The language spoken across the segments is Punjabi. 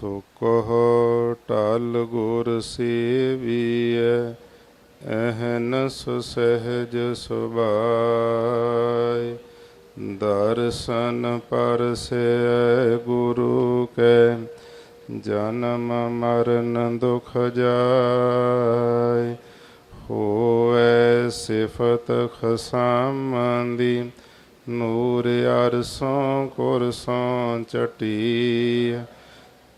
ਸੋ ਕਹੋ ਟਲ ਗੁਰ ਸੇਵੀਐ ਅਹਨਸ ਸਹਿਜ ਸੁਭਾਇ। ਦਰਸ਼ਨ ਪਰਸੈ ਗੁਰੂ ਕੈ, ਜਨਮ ਮਰਨ ਦੁਖ ਜਾਏ ਹੋਵੇ ਸਿਫਤ ਖਸਮੰਦੀ, ਨੂਰ ਅਰਸੋਂ ਕੁਰਸੋਂ ਚਟੀ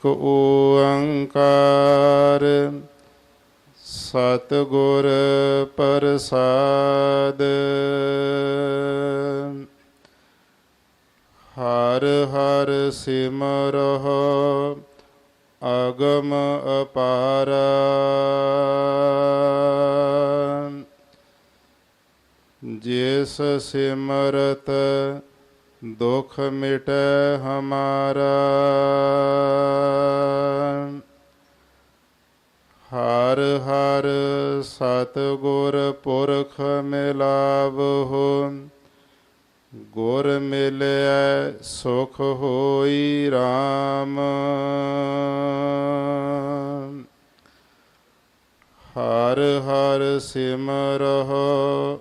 ਇਕ ਓੰਕਾਰ। ਸਤਿਗੁਰ ਪ੍ਰਸਾਦ। ਹਰ ਹਰ ਸਿਮਰਹੁ ਅਗਮ ਅਪਾਰ। ਜਿਸ ਸਿਮਰਤ ਦੁਖ ਮਿਟੈ ਹਮਾਰਾ। ਹਰ ਹਰ ਸਤਿਗੁਰ ਪੁਰਖ ਮਿਲਾਵਹੁ। ਗੁਰ ਮਿਲਿਆ ਸੁਖ ਹੋਈ RAM ਹਰ ਹਰ ਸਿਮਰਹੁ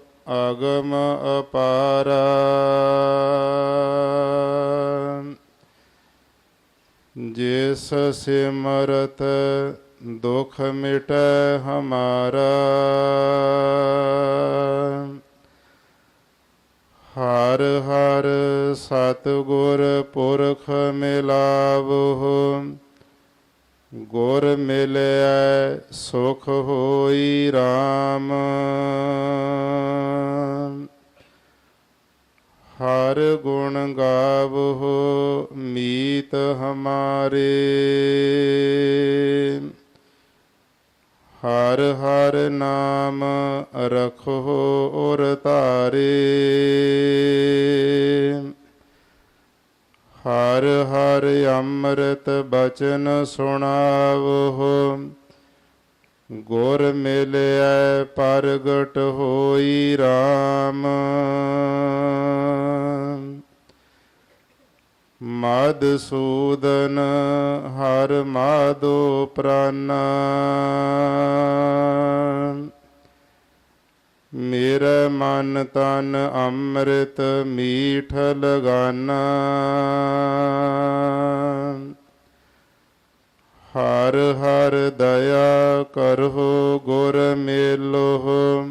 ਅਗਮ ਅਪਾਰਾ। ਜਿਸ ਸਿਮਰਤ ਦੁਖ ਮਿਟੈ ਹਮਾਰਾ। ਹਰ ਹਰ ਸਤਿਗੁਰ ਪੁਰਖ ਮਿਲਾਵਹੁ। ਗੁਰ ਮਿਲਿਆ ਸੁਖ ਹੋਈ RAM ਹਰ ਗੁਣ ਗਾਵਹੁ ਮੀਤ ਹਮਾਰੇ। ਹਰ ਹਰ ਨਾਮ ਰਖੋ ਔਰ ਤਾਰੇ ਹਰ ਹਰ ਅੰਮ੍ਰਿਤ ਬਚਨ ਸੁਣਾਵਹੁ ਗੁਰ ਮਿਲਿਆ ਪ੍ਰਗਟ ਹੋਈ RAM ਮਦਸੂਦਨ ਹਰ ਮਾਦੋ ਪ੍ਰਾਨਾ। ਮੇਰਾ ਮਨ ਤਨ ਅੰਮ੍ਰਿਤ ਮੀਠ ਲਗਾਨਾ। ਹਰ ਹਰ ਦਇਆ ਕਰਹੁ ਗੁਰ ਮੇਲੋ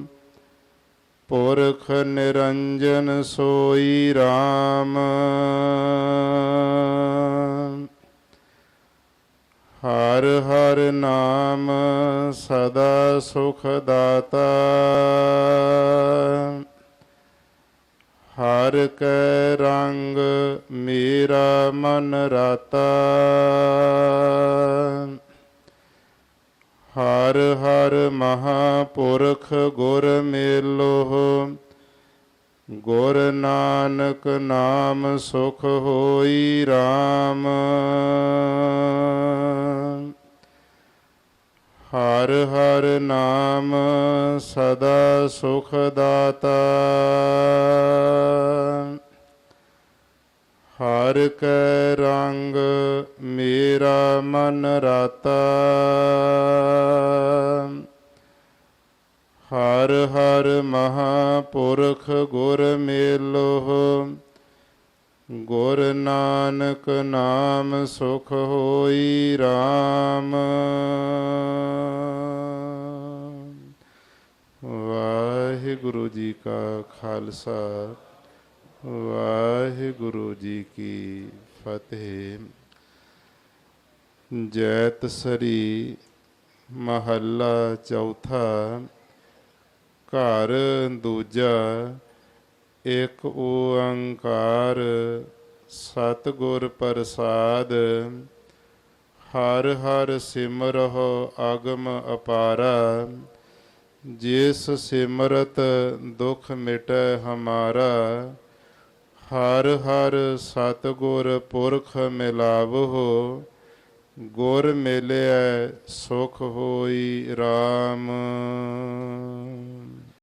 ਪੁਰਖ ਨਿਰੰਜਨ ਸੋਈ RAM ਹਰ ਹਰ ਨਾਮ ਸਦਾ ਸੁਖ ਦਾਤਾ। ਹਰ ਕੈ ਰੰਗ ਮੇਰਾ ਮਨ ਰਾਤਾ। ਹਰ ਹਰ ਮਹਾਪੁਰਖ ਗੁਰ ਮੇਲੋ ਗੁਰ ਨਾਨਕ ਨਾਮ ਸੁਖ ਹੋਈ RAM ਹਰ ਹਰ ਨਾਮ ਸਦਾ ਸੁਖ ਦਾਤਾ। ਹਰ ਕੈ ਰੰਗ ਮੇਰਾ ਮਨ ਰਾਤਾ। ਹਰ ਹਰ ਮਹਾਪੁਰਖ ਗੁਰ ਮੇਲੋ ਗੁਰ ਨਾਨਕ ਨਾਮ ਸੁਖ ਹੋਈ RAM ਵਾਹਿਗੁਰੂ ਜੀ ਕਾ ਖਾਲਸਾ। ਵਾਹਿਗੁਰੂ ਜੀ ਕੀ ਫਤਿਹ। ਜੈਤ ਸਰੀ ਮਹੱਲਾ ਚੌਥਾ, ਘਰ ਦੂਜਾ, ਇੱਕ ਓੰਕਾਰ, ਸਤਿਗੁਰ ਪ੍ਰਸਾਦ, ਹਰ ਹਰ ਸਿਮਰਹੁ ਅਗਮ ਅਪਾਰਾ, ਜਿਸ ਸਿਮਰਤ ਦੁਖ ਮਿਟੈ ਹਮਾਰਾ ਹਰ ਹਰ ਸਤਿਗੁਰ ਪੁਰਖ ਮਿਲਾਵਹੁ ਗੁਰ ਮਿਲਿਆ ਸੁਖ ਹੋਈ RAM